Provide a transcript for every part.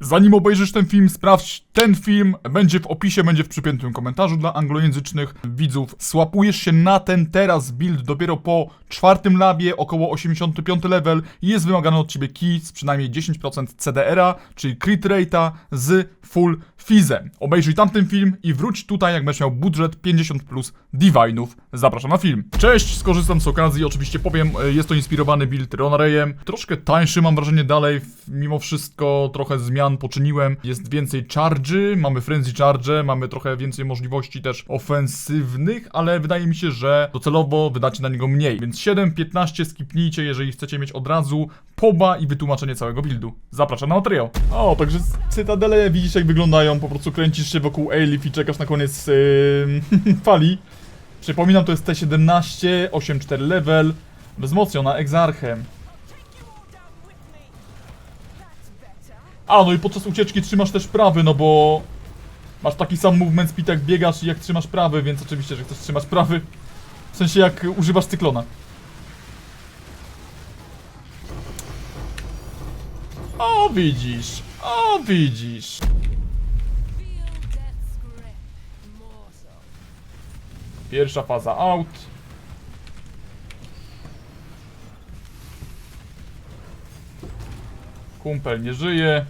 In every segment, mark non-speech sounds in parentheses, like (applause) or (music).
Zanim obejrzysz ten film, sprawdź ten film. Będzie w opisie, będzie w przypiętym komentarzu dla anglojęzycznych widzów. Słapujesz się na ten teraz build dopiero po czwartym labie, około 85 level jest wymagany od ciebie key z przynajmniej 10% CDR-a, czyli crit rate'a z full fizem. Obejrzyj tamten film i wróć tutaj, jak będziesz miał budżet 50 plus divine'ów. Zapraszam na film. Cześć, skorzystam z okazji, oczywiście powiem, e, jest to inspirowany build Ronarayem. Troszkę tańszy mam wrażenie dalej, mimo wszystko trochę zmian poczyniłem. Jest więcej charge'y, mamy frenzy charge, mamy trochę więcej możliwości też ofensywnych, ale wydaje mi się, że docelowo wydacie na niego mniej. Więc 7-15 skipnijcie, jeżeli chcecie mieć od razu poba i wytłumaczenie całego buildu. Zapraszam na materiał. O, także cytadele widzisz jak wyglądają, po prostu kręcisz się wokół Aelif i czekasz na koniec yy, (laughs) fali. Przypominam, to jest T17, 8-4 level, wzmocniona egzarchem. A, no i podczas ucieczki trzymasz też prawy, no bo masz taki sam movement speed jak biegasz i jak trzymasz prawy, więc oczywiście, że chcesz trzymać prawy. W sensie jak używasz cyklona. O, widzisz, o, widzisz. Pierwsza faza out. Kumpel nie żyje.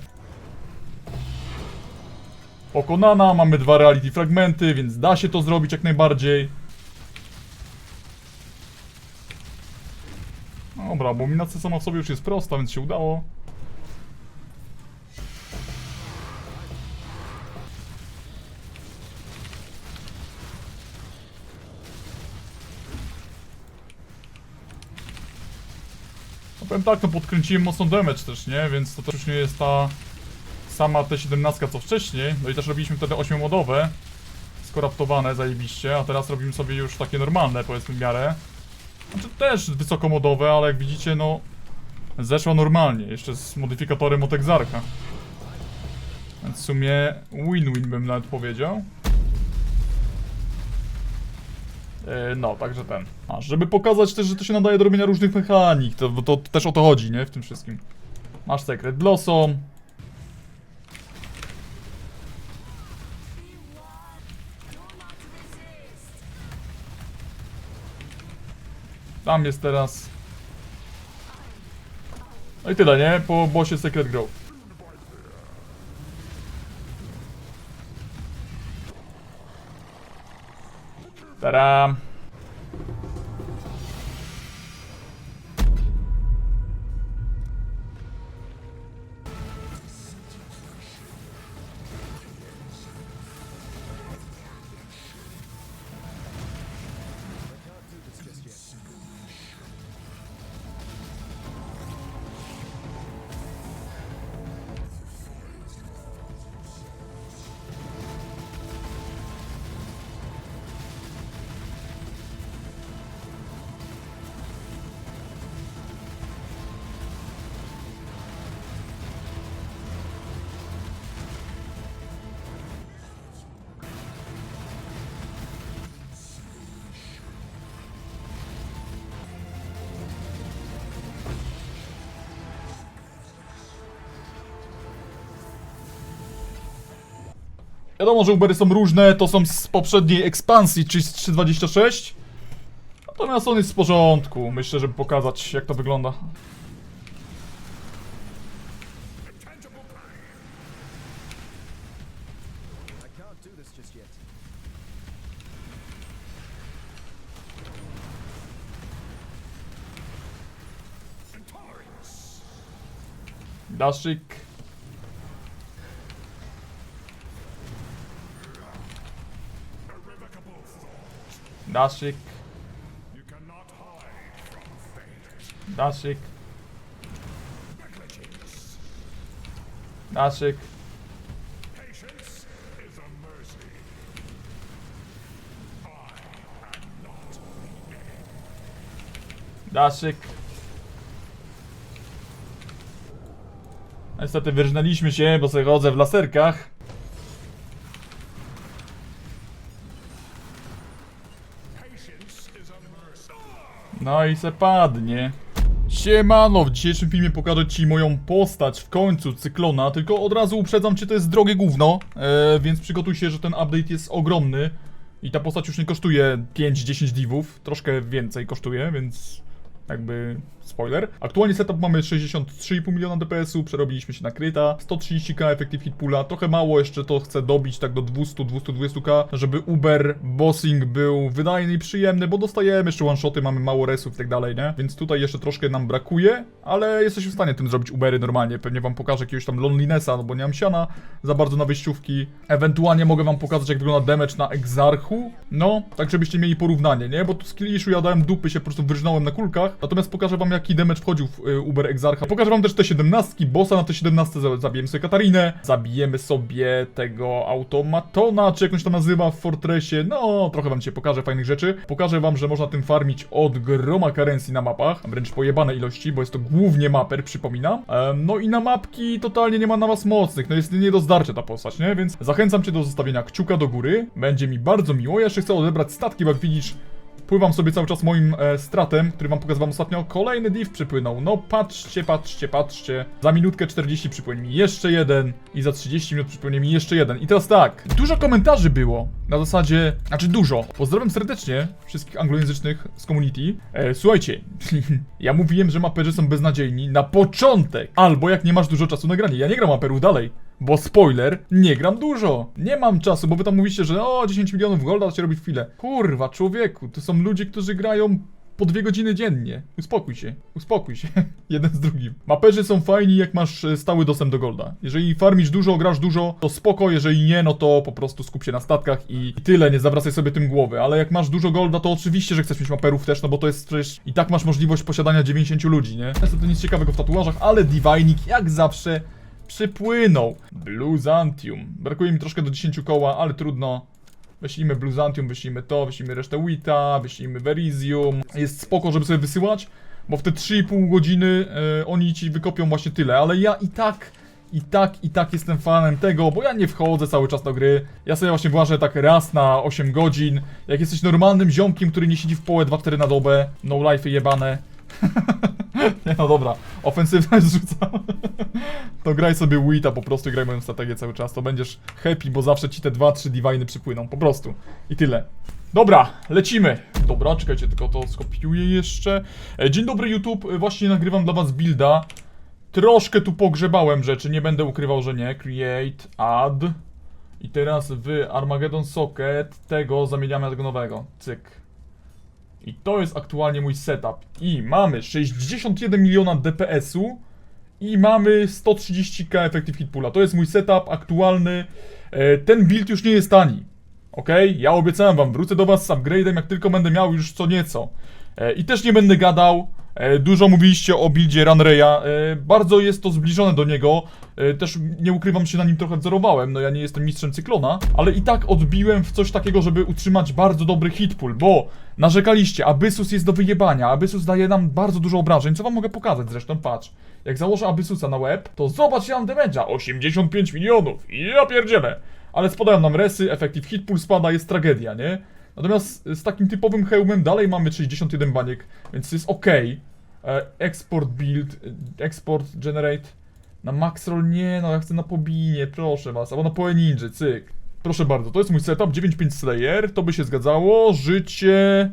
Pokonana, mamy dwa reality fragmenty, więc da się to zrobić jak najbardziej. Dobra, bo minacja sama w sobie już jest prosta, więc się udało. Powiem tak, no podkręciłem mocno damage też, nie? Więc to też już nie jest ta sama T17 co wcześniej. No i też robiliśmy wtedy 8-modowe, skoraptowane zajebiście, a teraz robimy sobie już takie normalne, powiedzmy w miarę. Znaczy też wysokomodowe, ale jak widzicie, no zeszła normalnie, jeszcze z modyfikatorem od Exarcha. Więc w sumie win-win bym nawet powiedział. No, także ten. A, żeby pokazać też, że to się nadaje do robienia różnych mechanik, to, to też o to chodzi, nie? W tym wszystkim. Masz Secret Blossom. Tam jest teraz. No i tyle, nie? Po bossie Secret Grove. But um, Wiadomo, że Ubery są różne, to są z poprzedniej ekspansji, czyli z 3.26. Natomiast on jest w porządku, myślę, żeby pokazać jak to wygląda. Daszyk. Daszyk. Daszyk. Daszyk. Daszyk. Niestety wyrżnęliśmy się, bo sobie chodzę w laserkach. No i se padnie. Siemano, w dzisiejszym filmie pokażę Ci moją postać w końcu Cyklona, tylko od razu uprzedzam Cię, to jest drogie gówno, e, więc przygotuj się, że ten update jest ogromny i ta postać już nie kosztuje 5-10 divów, troszkę więcej kosztuje, więc jakby spoiler. Aktualnie setup mamy 63,5 miliona DPS-u, przerobiliśmy się na kryta, 130k effective hit poola, trochę mało jeszcze to chcę dobić tak do 200-220k, żeby Uber bossing był wydajny i przyjemny, bo dostajemy jeszcze one-shoty, mamy mało resów i tak dalej, nie? Więc tutaj jeszcze troszkę nam brakuje, ale jesteśmy w stanie tym zrobić Ubery normalnie, pewnie wam pokażę jakiegoś tam lonelinessa, no bo nie mam siana za bardzo na wyjściówki. Ewentualnie mogę wam pokazać jak wygląda damage na Exarchu, no, tak żebyście mieli porównanie, nie? Bo tu z Kiliszu ja dałem dupy, się po prostu wyrżnąłem na kulkach, natomiast pokażę wam jaki damage wchodził w y, Uber Exarcha. Pokażę wam też te 17 bossa na te 17 za- zabijemy sobie Katarinę, zabijemy sobie tego automatona, czy jak on się to nazywa w Fortressie, no, trochę wam dzisiaj pokażę fajnych rzeczy. Pokażę wam, że można tym farmić od groma karencji na mapach, wręcz pojebane ilości, bo jest to głównie maper, przypominam. Em, no i na mapki totalnie nie ma na was mocnych, no jest nie do zdarcia ta postać, nie? Więc zachęcam cię do zostawienia kciuka do góry, będzie mi bardzo miło. Ja jeszcze chcę odebrać statki, bo jak widzisz, Pływam sobie cały czas moim e, stratem, który wam pokazywałem ostatnio. Kolejny div przypłynął. No patrzcie, patrzcie, patrzcie. Za minutkę 40 przypłynie mi jeszcze jeden i za 30 minut przypłynie mi jeszcze jeden. I teraz tak, dużo komentarzy było. Na zasadzie, znaczy dużo. Pozdrawiam serdecznie wszystkich anglojęzycznych z community. E, słuchajcie, (laughs) ja mówiłem, że maperzy są beznadziejni na początek. Albo jak nie masz dużo czasu na granie. Ja nie gram maperów dalej. Bo spoiler, nie gram dużo. Nie mam czasu, bo wy tam mówicie, że o 10 milionów golda to się robi w chwilę. Kurwa, człowieku, to są ludzie, którzy grają po dwie godziny dziennie. Uspokój się, uspokój się. (laughs) Jeden z drugim. Maperzy są fajni, jak masz e, stały dostęp do golda. Jeżeli farmisz dużo, grasz dużo, to spoko, jeżeli nie, no to po prostu skup się na statkach i, i tyle, nie zawracaj sobie tym głowy. Ale jak masz dużo golda, to oczywiście, że chcesz mieć maperów też, no bo to jest przecież i tak masz możliwość posiadania 90 ludzi, nie? Niestety nic ciekawego w tatuażach, ale Divinik jak zawsze przypłynął. Bluzantium. Brakuje mi troszkę do 10 koła, ale trudno. Wyślijmy Bluzantium, wyślijmy to, wyślijmy resztę Wita, wyślijmy Verizium. Jest spoko, żeby sobie wysyłać, bo w te 3,5 godziny e, oni ci wykopią właśnie tyle, ale ja i tak, i tak, i tak jestem fanem tego, bo ja nie wchodzę cały czas do gry. Ja sobie właśnie włażę tak raz na 8 godzin. Jak jesteś normalnym ziomkiem, który nie siedzi w połę 2-4 na dobę, no life jebane. (laughs) Nie (laughs) no dobra, ofensywność (laughs) rzucam. To graj sobie Wita po prostu graj moją strategię cały czas. To będziesz happy, bo zawsze ci te 2-3 diviny przypłyną. Po prostu. I tyle. Dobra, lecimy. Dobra, czekajcie, tylko to skopiuję jeszcze. E, Dzień dobry YouTube, E, właśnie nagrywam dla was builda. Troszkę tu pogrzebałem rzeczy, nie będę ukrywał, że nie. Create, add. I teraz w Armageddon Socket tego zamieniamy na tego nowego. Cyk. I to jest aktualnie mój setup. I mamy 61 miliona DPS-u i mamy 130k effective hit poola. To jest mój setup aktualny. E, Ten build już nie jest tani. Ok? Ja obiecałem wam, wrócę do was z upgrade'em, jak tylko będę miał już co nieco. E, I też nie będę gadał. E, Dużo mówiliście o buildzie Runreya. E, Bardzo jest to zbliżone do niego. E, Też nie ukrywam, się na nim trochę wzorowałem. No ja nie jestem mistrzem cyklona, ale i tak odbiłem w coś takiego, żeby utrzymać bardzo dobry hit pool, bo narzekaliście, Abyssus jest do wyjebania, Abyssus daje nam bardzo dużo obrażeń, co wam mogę pokazać zresztą, patrz. Jak założę Abyssusa na łeb, to zobacz, ja mam damage'a, 85 milionów, ja pierdzielę. Ale spadają nam resy, effective hit pool spada, jest tragedia, nie? Natomiast z takim typowym hełmem dalej mamy 61 baniek, więc jest ok. Export build, e, export generate na max roll, nie no, ja chcę na pobinie, proszę was, albo na poe ninja, cyk. Proszę bardzo, to jest mój setup, 9.5 Slayer, to by się zgadzało, życie,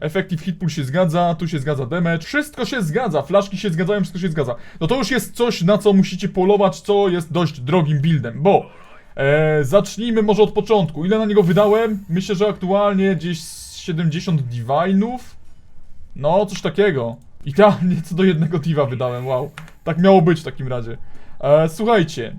effective hit pool się zgadza, tu się zgadza damage, wszystko się zgadza, flaszki się zgadzają, wszystko się zgadza. No to już jest coś, na co musicie polować, co jest dość drogim buildem, bo e, zacznijmy może od początku. Ile na niego wydałem? Myślę, że aktualnie gdzieś z 70 divine'ów, no, coś takiego. Idealnie co do jednego diva wydałem, wow. Tak miało być w takim razie. E, słuchajcie,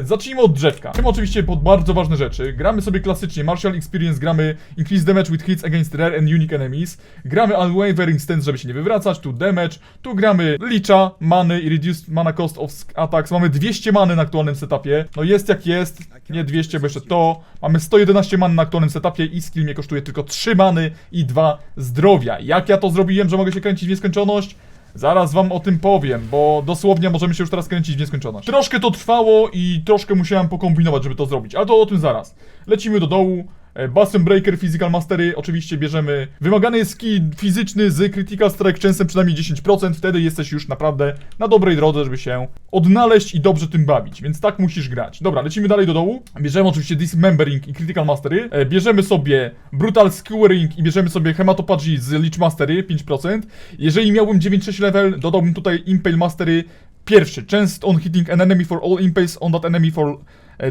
e, zacznijmy od drzewka. Tym oczywiście pod bardzo ważne rzeczy. Gramy sobie klasycznie Martial Experience, gramy Increase Damage with Hits against Rare and Unique Enemies. Gramy Unwavering Stance, żeby się nie wywracać, tu Damage. Tu gramy Licha, Many i Reduced Mana Cost of Attacks. Mamy 200 many na aktualnym setupie. No jest jak jest, nie 200, bo jeszcze to. Mamy 111 many na aktualnym setupie i skill mnie kosztuje tylko 3 many i 2 zdrowia. Jak ja to zrobiłem, że mogę się kręcić w nieskończoność? Zaraz wam o tym powiem, bo dosłownie możemy się już teraz kręcić w nieskończoność. Troszkę to trwało i troszkę musiałem pokombinować, żeby to zrobić, ale to o tym zaraz. Lecimy do dołu. E, Bastion Breaker, Physical Mastery, oczywiście bierzemy. Wymagany jest skill fizyczny z Critical Strike częstem przynajmniej 10%, wtedy jesteś już naprawdę na dobrej drodze, żeby się odnaleźć i dobrze tym bawić, więc tak musisz grać. Dobra, lecimy dalej do dołu. Bierzemy oczywiście Dismembering i Critical Mastery. E, Bierzemy sobie Brutal Skewering i bierzemy sobie Hematophagy z Leech Mastery 5%. Jeżeli miałbym 9-6 level, dodałbym tutaj Impale Mastery pierwszy. Chance on hitting an enemy for all impales on that enemy for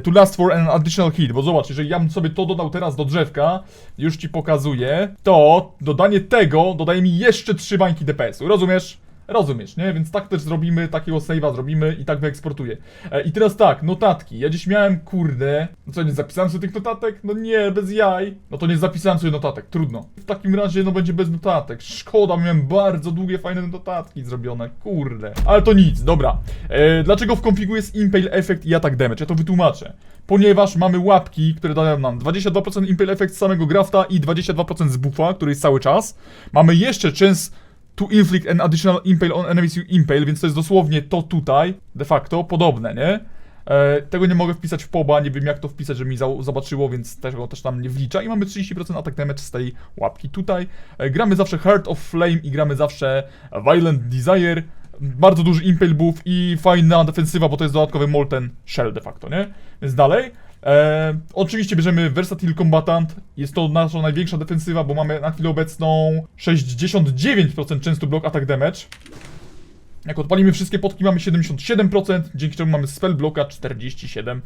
to last for an additional hit, bo zobacz, jeżeli ja bym sobie to dodał teraz do drzewka, już ci pokazuję, to dodanie tego dodaje mi jeszcze 3 bańki DPS-u, rozumiesz? Rozumiesz, nie? Więc tak też zrobimy, takiego save'a zrobimy i tak wyeksportuję. E, I teraz tak, notatki. Ja dziś miałem, kurde... No co, nie zapisałem sobie tych notatek? No nie, bez jaj. No to nie zapisałem sobie notatek, trudno. W takim razie, no będzie bez notatek. Szkoda, miałem bardzo długie, fajne notatki zrobione, kurde. Ale to nic, dobra. E, dlaczego w konfigu jest Impale Effect i Attack Damage? Ja to wytłumaczę. Ponieważ mamy łapki, które dają nam 22% Impale Effect z samego Grafta i 22% z buffa, który jest cały czas. Mamy jeszcze chance to inflict an additional impale on enemies you impale, więc to jest dosłownie to tutaj, de facto, podobne, nie? E, tego nie mogę wpisać w poba, nie wiem jak to wpisać, żeby mi za zobaczyło, więc tego też tam nie wlicza. I mamy 30% attack damage z tej łapki tutaj. E, gramy zawsze Heart of Flame i gramy zawsze Violent Desire. Bardzo duży impale buff i fajna defensywa, bo to jest dodatkowy Molten Shell de facto, nie? Więc dalej. E, oczywiście bierzemy Versatile Combatant. Jest to nasza największa defensywa, bo mamy na chwilę obecną 69% często block attack damage. Jak odpalimy wszystkie potki mamy 77%, dzięki czemu mamy spell blocka 47%.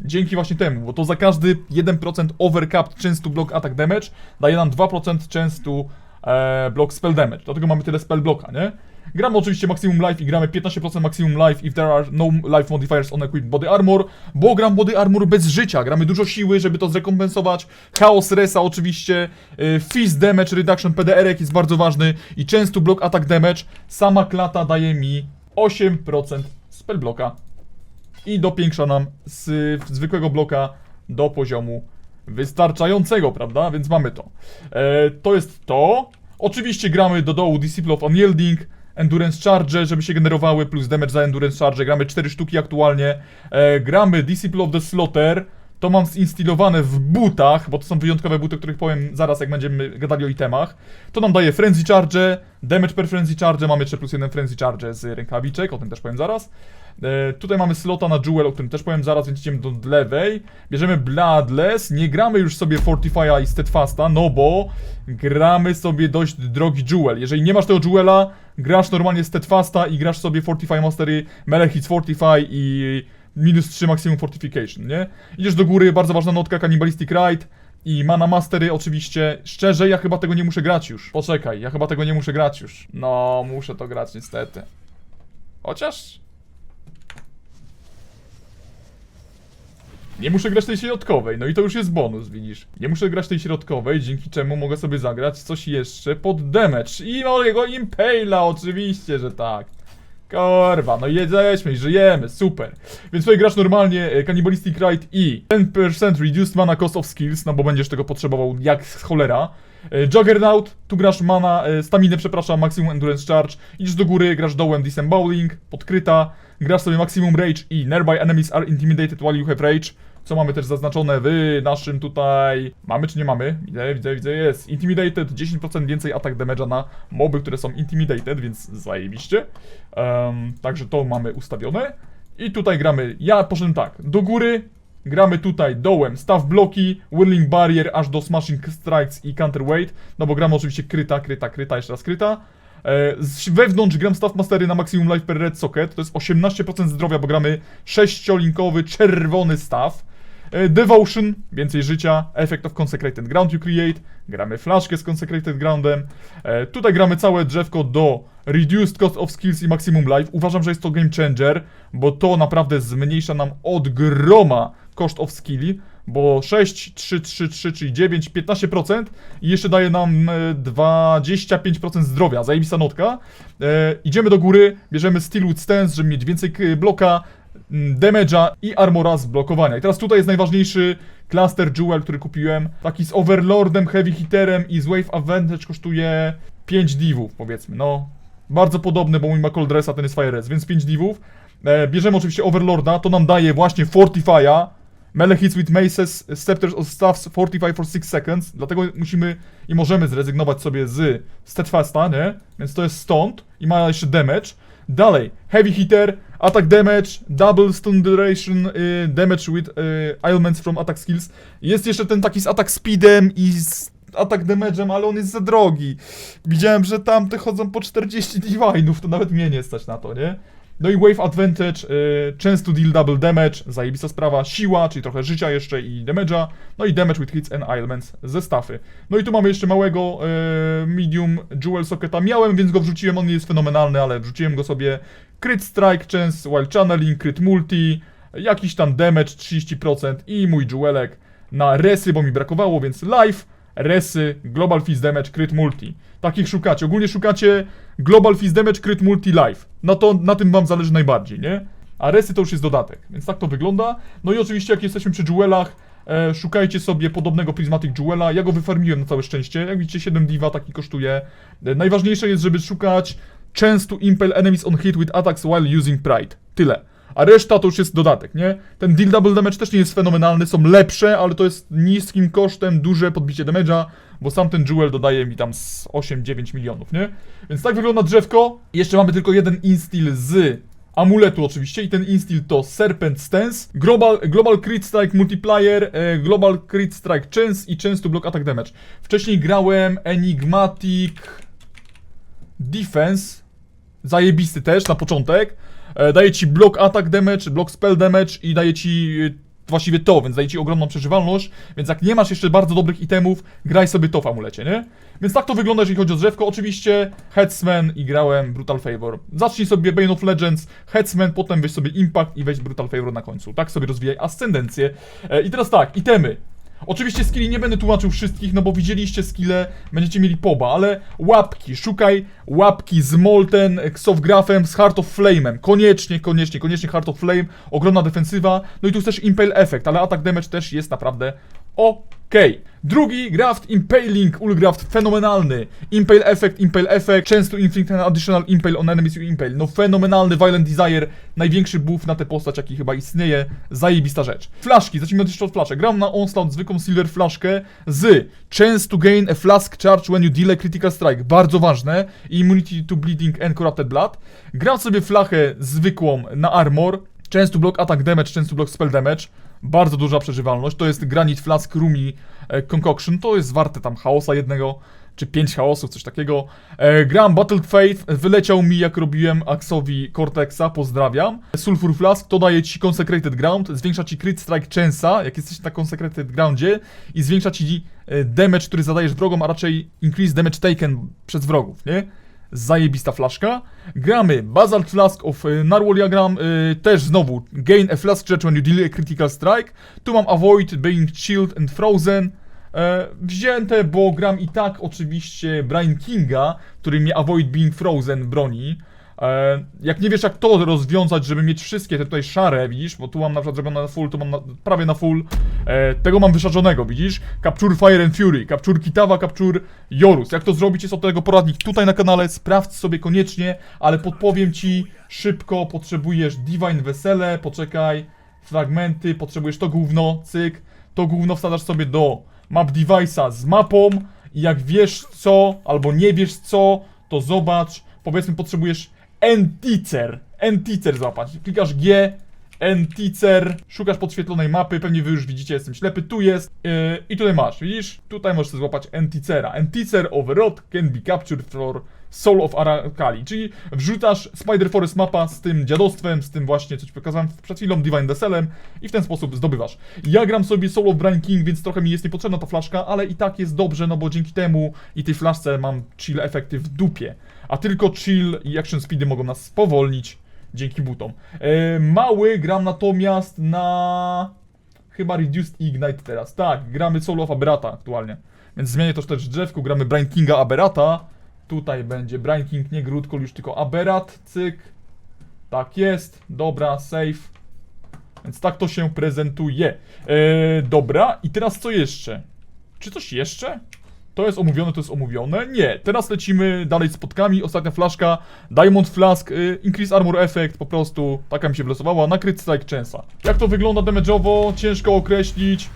Dzięki właśnie temu, bo to za każdy 1% overcapped często block attack damage daje nam 2% często e, block spell damage. Dlatego mamy tyle spell blocka, nie? Gramy oczywiście maximum life i gramy 15% maximum life if there are no life modifiers on equipped body armor, bo gram body armor bez życia, gramy dużo siły, żeby to zrekompensować, chaos resa oczywiście, y, fist damage reduction PDR jest bardzo ważny i często block attack damage, sama klata daje mi 8% spell blocka i dopiększa nam z zwykłego bloka do poziomu wystarczającego, prawda? Więc mamy to. E, to jest to. Oczywiście gramy do dołu Disciple of Unyielding, Endurance Charge, żeby się generowały, plus damage za Endurance Charge. Gramy 4 sztuki aktualnie. E, gramy Disciple of the Slaughter. To mam zinstalowane w butach, bo to są wyjątkowe buty, o których powiem zaraz, jak będziemy gadali o itemach. To nam daje Frenzy Charge, Damage per Frenzy Charge, mamy jeszcze plus jeden Frenzy Charge z rękawiczek, o tym też powiem zaraz. E, tutaj mamy slota na Jewel, o którym też powiem zaraz, więc idziemy do lewej. Bierzemy Bloodless, nie gramy już sobie Fortify'a i Steadfasta, no bo gramy sobie dość drogi Jewel. Jeżeli nie masz tego Jewela, grasz normalnie Steadfasta i grasz sobie Fortify Mastery, Melee Hits Fortify i minus 3 Maximum Fortification, nie? Idziesz do góry, bardzo ważna notka, Cannibalistic Ride. I Mana Mastery oczywiście. Szczerze, ja chyba tego nie muszę grać już. Poczekaj, ja chyba tego nie muszę grać już. No, muszę to grać niestety. Chociaż... Nie muszę grać tej środkowej, no i to już jest bonus, widzisz. Nie muszę grać tej środkowej, dzięki czemu mogę sobie zagrać coś jeszcze pod damage. I mojego Impala, oczywiście, że tak. Korwa, no jesteśmy i żyjemy, super. Więc tutaj grasz normalnie e, Cannibalistic Rite i 10% Reduced Mana Cost of Skills, no bo będziesz tego potrzebował jak cholera. E, Juggernaut, tu grasz mana, e, staminę, przepraszam, Maximum Endurance Charge. Idziesz do góry, grasz dołem Disembowling, podkryta. Grasz sobie Maximum Rage i Nearby Enemies are intimidated while you have Rage. Co mamy też zaznaczone w naszym tutaj... Mamy czy nie mamy? Widzę, widzę, widzę, jest. Intimidated, 10% więcej atak damage'a na moby, które są intimidated, więc zajebiście. Um, także to mamy ustawione. I tutaj gramy, ja poszedłem tak, do góry, gramy tutaj dołem, staw bloki, whirling barrier, aż do smashing strikes i counterweight, no bo gramy oczywiście kryta, kryta, kryta, jeszcze raz kryta. E, wewnątrz gram staff mastery na maximum life per red socket, to jest 18% zdrowia, bo gramy sześciolinkowy, czerwony staff. E, Devotion, więcej życia, Effect of Consecrated Ground you create, gramy flaszkę z Consecrated Groundem, e, tutaj gramy całe drzewko do Reduced Cost of Skills i Maximum Life, uważam, że jest to game changer, bo to naprawdę zmniejsza nam od groma koszt of skill, bo 6, 3, 3, 3, czyli 9, 15% i jeszcze daje nam e, 25% zdrowia, zajebista notka. E, idziemy do góry, bierzemy Steelwood Stance, żeby mieć więcej bloka, damage'a i armora z blokowania. I teraz tutaj jest najważniejszy cluster jewel, który kupiłem. Taki z Overlordem, Heavy Hitterem i z Wave Advantage kosztuje 5 divów, powiedzmy. No, bardzo podobny, bo mój ma Cold Dress, a ten jest Fire Res, więc 5 divów. E, bierzemy oczywiście Overlorda, to nam daje właśnie Fortify'a, Melee hits with maces, scepters or staffs fortify for 6 seconds. Dlatego musimy i możemy zrezygnować sobie z steadfasta, nie? Więc to jest stąd i ma jeszcze damage. Dalej, heavy hitter, attack damage, double stun duration, y, damage with y, ailments from attack skills. Jest jeszcze ten taki z attack speedem i z attack damage'em, ale on jest za drogi. Widziałem, że tam te chodzą po 40 divine'ów, to nawet mnie nie stać na to, nie? No i Wave Advantage, y, chance to deal double damage, zajebista sprawa, siła, czyli trochę życia jeszcze i damage'a, no i damage with hits and ailments ze stafy. No i tu mamy jeszcze małego y, medium jewel socketa, miałem, więc go wrzuciłem, on nie jest fenomenalny, ale wrzuciłem go sobie. Crit strike, chance, while channeling, crit multi, jakiś tam damage 30% i mój jewelek na resy, bo mi brakowało, więc life, resy, global fizz damage, crit multi. Takich szukacie. Ogólnie szukacie global fizz damage, crit multi, life. No to na tym wam zależy najbardziej, nie? A resy to już jest dodatek, więc tak to wygląda. No i oczywiście jak jesteśmy przy jewelach, e, szukajcie sobie podobnego Prismatic Jewela. Ja go wyfarmiłem na całe szczęście. Jak widzicie 7 diva taki kosztuje. E, najważniejsze jest, żeby szukać chance to impel enemies on hit with attacks while using pride. Tyle. A reszta to już jest dodatek, nie? Ten deal double damage też nie jest fenomenalny, są lepsze, ale to jest niskim kosztem, duże podbicie damage'a, bo sam ten jewel dodaje mi tam z 8-9 milionów, nie? Więc tak wygląda drzewko. Jeszcze mamy tylko jeden instill z amuletu oczywiście i ten instill to Serpent Stance, Global, Global Crit Strike Multiplier, e, Global Crit Strike Chance i Chance to Block Attack Damage. Wcześniej grałem Enigmatic Defense, zajebisty też na początek. E, daje ci block attack damage, block spell damage i daje ci e, właściwie to, więc daje ci ogromną przeżywalność, więc jak nie masz jeszcze bardzo dobrych itemów, graj sobie to w amulecie, nie? Więc tak to wygląda, jeżeli chodzi o drzewko. Oczywiście Headsman i grałem Brutal Favor. Zacznij sobie Bane of Legends, Headsman, potem weź sobie Impact i weź Brutal Favor na końcu. Tak sobie rozwijaj ascendencję. E, I teraz tak, itemy. Oczywiście skilli nie będę tłumaczył wszystkich, no bo widzieliście skille, będziecie mieli poba, ale łapki, szukaj łapki z Molten, Xofgrafem, z Heart of Flame'em. Koniecznie, koniecznie, koniecznie Heart of Flame, ogromna defensywa, no i tu jest też Impale Effect, ale attack damage też jest naprawdę okej. Drugi graft Impaling, Ulgraft fenomenalny. Impale Effect, Impale Effect, chance to inflict an additional impale on enemies you impale. No fenomenalny Violent Desire, największy buff na tę postać jaki chyba istnieje, zajebista rzecz. Flaszki, zacznijmy jeszcze od flaszek. Gram na Onslaught zwykłą Silver Flaszkę z chance to gain a flask charge when you deal a critical strike, bardzo ważne, immunity to bleeding and corrupted blood. Gram sobie flachę zwykłą na armor, chance to block attack damage, chance to block spell damage, bardzo duża przeżywalność, to jest Granite Flask Rumi e, Concoction, to jest warte tam chaosa jednego, czy pięć chaosów, coś takiego. E, gram Battle Faith, wyleciał mi jak robiłem Axowi Cortexa, pozdrawiam. Sulfur Flask, to daje ci Consecrated Ground, zwiększa ci Crit Strike Chance'a, jak jesteś na Consecrated Groundzie i zwiększa ci e, damage, który zadajesz wrogom, a raczej increase damage taken przez wrogów, nie? Zajebista flaszka. Gramy Basalt Flask of y, Narwhaliagram, y, też znowu Gain a Flask Charge when you deal a critical strike. Tu mam Avoid being chilled and frozen. E, wzięte, bo gram i tak oczywiście Brian Kinga, który mnie Avoid being frozen broni. E, jak nie wiesz jak to rozwiązać, żeby mieć wszystkie te tutaj szare, widzisz, bo tu mam na przykład zrobione na full, tu mam na, prawie na full, e, tego mam wyszarzonego, widzisz? Capture Fire and Fury, Capture Kitawa, Capture Jorus. Jak to zrobić, jest od tego poradnik tutaj na kanale, sprawdź sobie koniecznie, ale podpowiem ci szybko, potrzebujesz Divine Wesele, poczekaj, fragmenty, potrzebujesz to gówno, cyk, to gówno wsadzasz sobie do map device'a z mapą i jak wiesz co, albo nie wiesz co, to zobacz, powiedzmy potrzebujesz Enticer, Enticer złapać, klikasz G, Enticer, szukasz podświetlonej mapy, pewnie wy już widzicie, jestem ślepy, tu jest yy, i tutaj masz, widzisz? Tutaj możesz złapać Enticera. Enticer overrod can be captured for Soul of Arakali, czyli wrzucasz Spider Forest mapa z tym dziadostwem, z tym właśnie, co ci pokazałem przed chwilą, Divine Deselem i w ten sposób zdobywasz. Ja gram sobie Soul of Brian King, więc trochę mi jest niepotrzebna ta flaszka, ale i tak jest dobrze, no bo dzięki temu i tej flaszce mam chill efekty w dupie. A tylko chill i action speedy mogą nas spowolnić dzięki butom. E, mały gram natomiast na... Chyba Reduced Ignite teraz. Tak, gramy Soul of Aberrata aktualnie. Więc zmienię to też drzewku, gramy Brian Kinga Aberrata. Tutaj będzie Brian King, nie Groot, już tylko Aberrat, cyk. Tak jest, dobra, save. Więc tak to się prezentuje. E, dobra, i teraz co jeszcze? Czy coś jeszcze? To jest omówione, to jest omówione. Nie, teraz lecimy dalej z spotkami. Ostatnia flaszka. Diamond Flask, y, Increase Armor Effect, po prostu. Taka mi się wylosowała. Na Crit Strike Chance'a. Jak to wygląda damage'owo? Ciężko określić.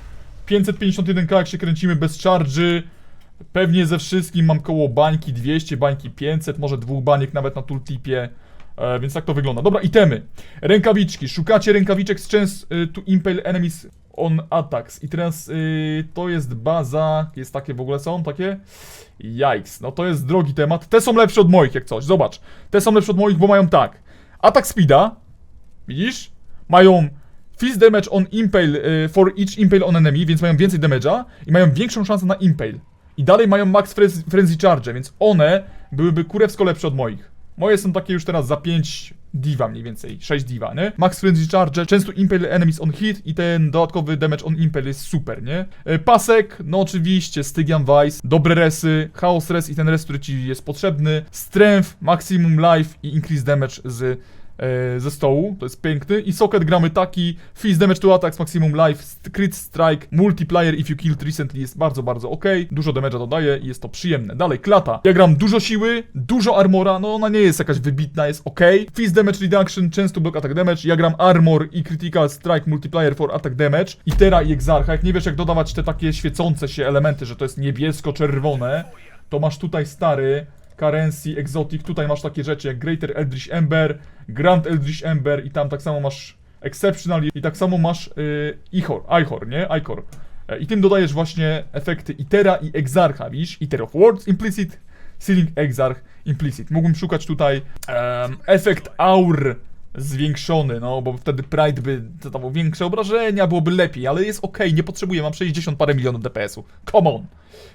551k jak się kręcimy bez charge'y. Pewnie ze wszystkim mam koło bańki 200, bańki 500, może dwóch baniek nawet na tooltipie. E, więc tak to wygląda. Dobra, itemy. Rękawiczki. Szukacie rękawiczek z chance y, to impale enemies on attacks. I teraz y, to jest baza. Jest takie w ogóle są? Takie? Yikes. No to jest drogi temat. Te są lepsze od moich jak coś. Zobacz. Te są lepsze od moich, bo mają tak. Atak speeda. Widzisz? Mają Fist damage on impale y, for each impale on enemy, więc mają więcej damage'a i mają większą szansę na impale. I dalej mają max frenzy, frenzy charge, więc one byłyby kurewsko lepsze od moich. Moje są takie już teraz za 5 diva mniej więcej, 6 diva, nie? Max frenzy charge, często impale enemies on hit i ten dodatkowy damage on impale jest super, nie? Y, Pasek, no oczywiście, Stygian Vice, dobre resy, chaos res i ten res, który ci jest potrzebny, strength, maximum life i increase damage z e, ze stołu, to jest piękny. I socket gramy taki, fist damage to attacks, maximum life, crit strike, multiplier if you killed recently jest bardzo, bardzo ok. Dużo damage'a dodaje i jest to przyjemne. Dalej, klata. Ja gram dużo siły, dużo armora, no ona nie jest jakaś wybitna, jest ok. Fist damage reduction, często block attack damage. Ja gram armor i critical strike multiplier for attack damage. Itera i Exarcha. Jak nie wiesz jak dodawać te takie świecące się elementy, że to jest niebiesko-czerwone, to masz tutaj stary Currency, Exotic, tutaj masz takie rzeczy jak Greater Eldritch Ember, Grand Eldritch Ember i tam tak samo masz Exceptional i tak samo masz yy, Ichor, Ichor, nie? Ichor. E, I tym dodajesz właśnie efekty Itera i Exarcha, widzisz? Iter of Words Implicit, Sealing Exarch Implicit. Mógłbym szukać tutaj em, efekt Aur zwiększony, no bo wtedy Pride by zadawał większe obrażenia, byłoby lepiej, ale jest ok, nie potrzebuję, mam 60 parę milionów DPS-u. Come on!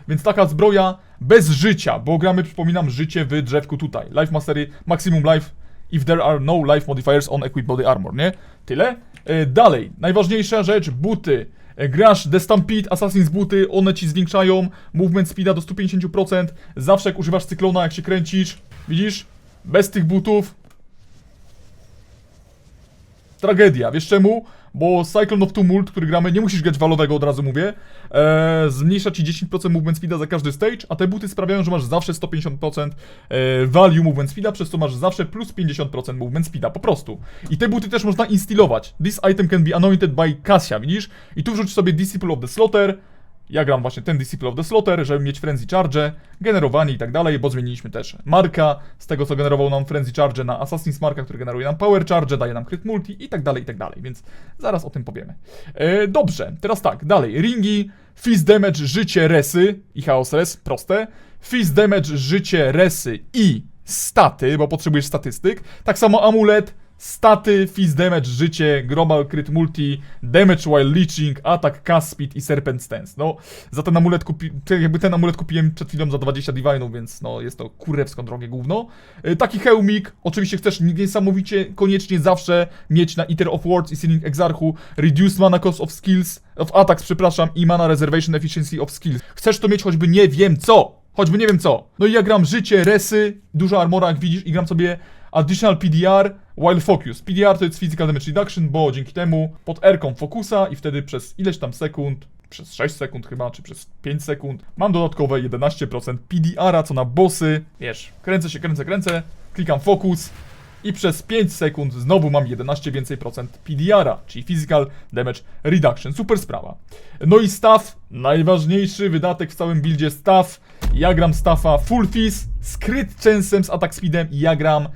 Więc taka zbroja bez życia, bo gramy, przypominam, życie w drzewku tutaj. Life Mastery, Maximum Life, if there are no life modifiers on equipped body armor, nie? Tyle. E, dalej, najważniejsza rzecz, buty. E, Grasz The Stampede, Assassin's buty, one ci zwiększają movement speeda do 150%. Zawsze jak używasz cyklona, jak się kręcisz, widzisz? Bez tych butów tragedia. Wiesz czemu? Bo Cyclone of Tumult, który gramy, nie musisz grać walowego, od razu mówię, e, zmniejsza ci 10% movement speeda za każdy stage, a te buty sprawiają, że masz zawsze 150% e, value movement speeda, przez co masz zawsze plus 50% movement speeda, po prostu. I te buty też można instylować. This item can be anointed by Cassia, widzisz? I tu wrzuć sobie Disciple of the Slaughter, ja gram właśnie ten Disciple of the Slaughter, żeby mieć Frenzy Charge, generowanie i tak dalej, bo zmieniliśmy też marka z tego, co generował nam Frenzy Charge na Assassin's Marka, który generuje nam Power Charge, daje nam Crit Multi i tak dalej, i tak dalej, więc zaraz o tym powiemy. E, dobrze, teraz tak, dalej, ringi, Fist Damage, życie, resy i Chaos Res, proste. Fist Damage, życie, resy i staty, bo potrzebujesz statystyk. Tak samo amulet, Staty, Fist Damage, Życie, Global Crit Multi, Damage While Leeching, Atak, Cast Speed i Serpent Stance. No, za ten amulet kupi... jakby ten amulet kupiłem przed chwilą za 20 Divine'ów, więc no, jest to kurewsko drogie gówno. Y, Taki hełmik, oczywiście chcesz niesamowicie, koniecznie zawsze mieć na Eater of Words i Sealing Exarchu Reduced Mana Cost of Skills, of Attacks, przepraszam, i Mana Reservation Efficiency of Skills. Chcesz to mieć choćby nie wiem co, choćby nie wiem co. No i ja gram Życie, Resy, dużo armora jak widzisz i gram sobie Additional PDR while focus. PDR to jest Physical Damage Reduction, bo dzięki temu pod R-ką fokusa i wtedy przez ileś tam sekund, przez 6 sekund chyba, czy przez 5 sekund, mam dodatkowe 11% PDR-a, co na bossy, wiesz, kręcę się, kręcę, kręcę, klikam focus i przez 5 sekund znowu mam 11 więcej procent PDR-a, czyli Physical Damage Reduction. Super sprawa. No i staff, najważniejszy wydatek w całym buildzie staff. Ja gram staffa Full Fizz, z crit chance'em, z attack speedem i ja gram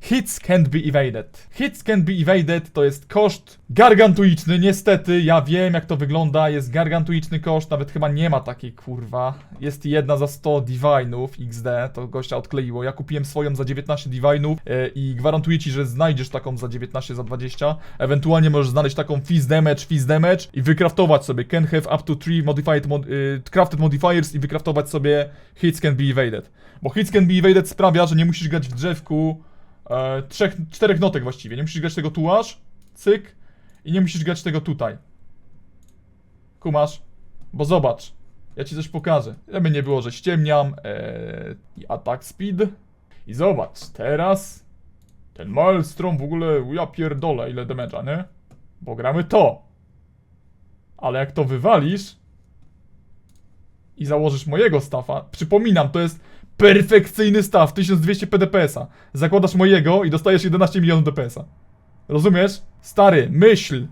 Hits can't be evaded. Hits can't be evaded to jest koszt gargantuiczny, niestety, ja wiem jak to wygląda, jest gargantuiczny koszt, nawet chyba nie ma takiej kurwa. Jest jedna za 100 divine'ów XD, to gościa odkleiło. Ja kupiłem swoją za 19 divine'ów e, i gwarantuję ci, że znajdziesz taką za 19, za 20. Ewentualnie możesz znaleźć taką fizz damage, fizz damage i wykraftować sobie can have up to 3 modified mod, y, crafted modifiers i wykraftować sobie hits can be evaded. Bo hits can be evaded sprawia, że nie musisz grać w drzewku e, trzech, czterech notek właściwie. Nie musisz grać tego tu aż, cyk, i nie musisz grać tego tutaj. Kumasz? Bo zobacz, ja ci coś pokażę. Żeby nie było, że ściemniam. E, I attack speed. I zobacz, teraz ten Maelstrom w ogóle, ja pierdolę ile damage'a, nie? Bo gramy to. Ale jak to wywalisz i założysz mojego staffa, przypominam, to jest perfekcyjny staff, 1200 PDPS-a. Zakładasz mojego i dostajesz 11 milionów DPS-a. Rozumiesz? Stary, myśl.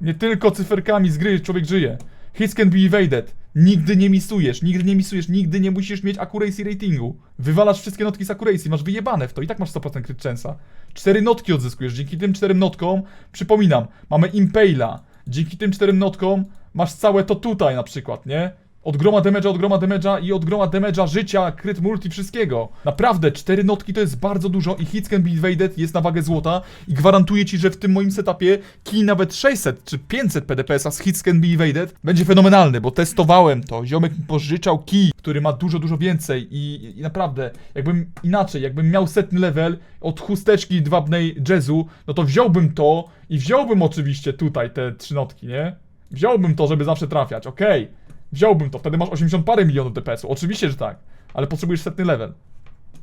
Nie tylko cyferkami z gry człowiek żyje. Hits can be evaded. Nigdy nie misujesz, nigdy nie misujesz, nigdy nie musisz mieć accuracy ratingu. Wywalasz wszystkie notki z accuracy, masz wyjebane w to i tak masz 100% crit chance'a. Cztery notki odzyskujesz, dzięki tym czterem notkom, przypominam, mamy Impale'a. Dzięki tym czterem notkom masz całe to tutaj na przykład, nie? Od groma damage'a, od groma damage'a i od groma damage'a życia, kryt multi, wszystkiego. Naprawdę, cztery notki to jest bardzo dużo i hits can be evaded jest na wagę złota i gwarantuję ci, że w tym moim setupie key nawet 600 czy 500 PDPS-a z hits can be evaded będzie fenomenalny, bo testowałem to. Ziomek mi pożyczał key, który ma dużo, dużo więcej i, i naprawdę, jakbym inaczej, jakbym miał setny level od chusteczki dwabnej jazzu, no to wziąłbym to i wziąłbym oczywiście tutaj te trzy notki, nie? Wziąłbym to, żeby zawsze trafiać, okej. Wziąłbym to, wtedy masz 80 parę milionów DPS-u. Oczywiście, że tak. Ale potrzebujesz setny level.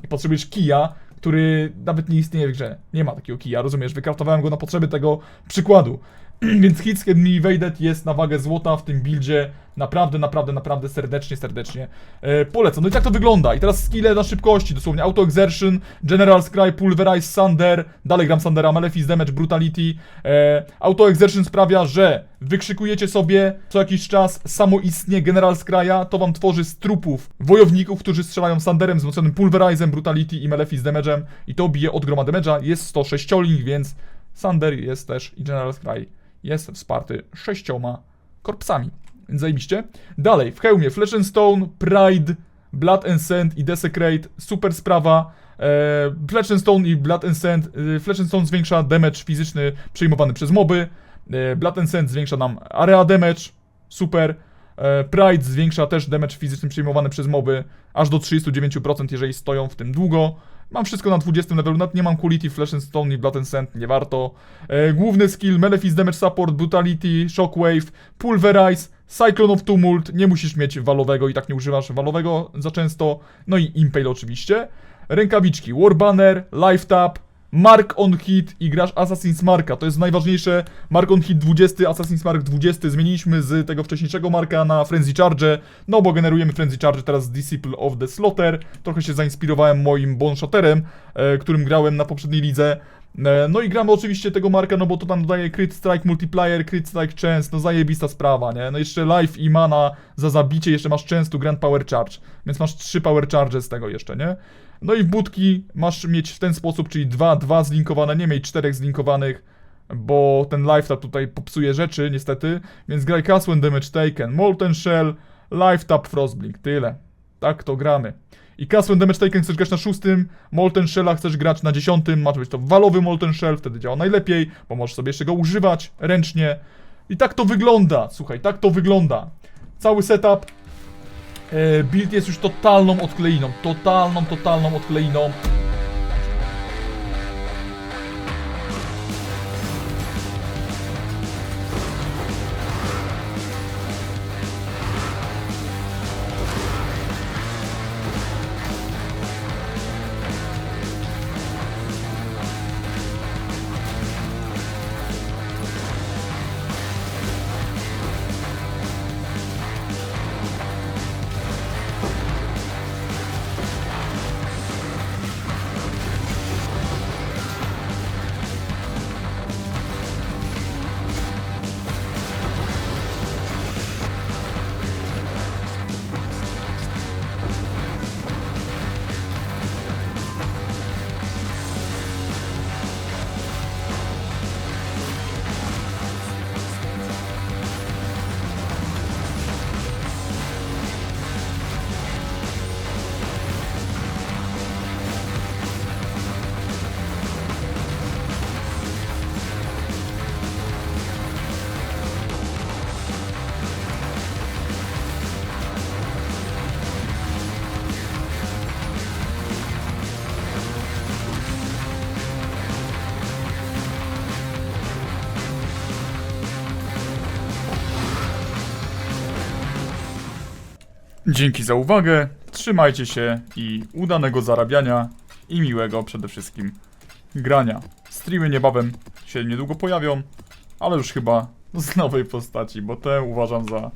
I potrzebujesz kija, który nawet nie istnieje w grze. Nie ma takiego kija, rozumiesz? Wykraftowałem go na potrzeby tego przykładu. (clears throat) Więc Hits Can Me Evaded jest na wagę złota w tym buildzie. Naprawdę, naprawdę, naprawdę serdecznie, serdecznie e, polecam. No i tak to wygląda. I teraz skille na szybkości, dosłownie Auto Exertion, General Scry, Pulverize, Sunder, dalej gram Sundera, Malefice Damage, Brutality. E, Auto Exertion sprawia, że wykrzykujecie sobie co jakiś czas samoistnie General Scry'a, to wam tworzy z trupów wojowników, którzy strzelają Sunderem, wzmocnionym Pulverizem, Brutality i Malefice Damage'em i to bije od groma damage'a. Jest 106 link, więc Sunder jest też i General Scry jest wsparty sześcioma korpsami. Więc zajebiście. Dalej, w hełmie Flesh and Stone, Pride, Blood and Sand i Desecrate. Super sprawa. E, Flesh and Stone i Blood and Sand. E, Flesh and Stone zwiększa damage fizyczny przyjmowany przez moby. E, Blood and Sand zwiększa nam area damage. Super. E, Pride zwiększa też damage fizyczny przyjmowany przez moby aż do 39%, jeżeli stoją w tym długo. Mam wszystko na 20 levelu, nawet nie mam Quality, Flesh and Stone i Blood and Sand, nie warto. E, główny skill, Malefice Damage Support, Brutality, Shockwave, Pulverize, Cyclone of Tumult, nie musisz mieć walowego i tak nie używasz walowego za często. No i Impale oczywiście. Rękawiczki, Warbanner, Life Tap, Mark on Hit i grasz Assassin's Marka. To jest najważniejsze. Mark on Hit 20, Assassin's Mark 20. Zmieniliśmy z tego wcześniejszego marka na Frenzy Charge. No bo generujemy Frenzy Charge teraz z Disciple of the Slaughter. Trochę się zainspirowałem moim Bonshotterem, e, którym grałem na poprzedniej lidze. E, No i gramy oczywiście tego marka, no bo to tam dodaje Crit Strike Multiplier, Crit Strike Chance, no zajebista sprawa, nie? No jeszcze Life i Mana za zabicie, jeszcze masz często Grand Power Charge, więc masz trzy Power Charge z tego jeszcze, nie? No i w budki masz mieć w ten sposób, czyli dwa, dwa zlinkowane, nie mieć czterech zlinkowanych, bo ten lifetap tutaj popsuje rzeczy, niestety, więc graj Cast when Damage Taken, Molten Shell, Lifetap Frostblink, tyle. Tak to gramy. I Cast when Damage Taken chcesz grać na szóstym, Molten Shella chcesz grać na dziesiątym, ma być to walowy Molten Shell, wtedy działa najlepiej, bo możesz sobie jeszcze go używać ręcznie. I tak to wygląda, słuchaj, tak to wygląda. Cały setup, build jest już totalną odkleiną. Totalną, totalną odkleiną. Dzięki za uwagę, trzymajcie się i udanego zarabiania i miłego przede wszystkim grania. Streamy niebawem się niedługo pojawią, ale już chyba z nowej postaci, bo tę uważam za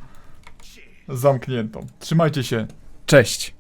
zamkniętą. Trzymajcie się. Cześć.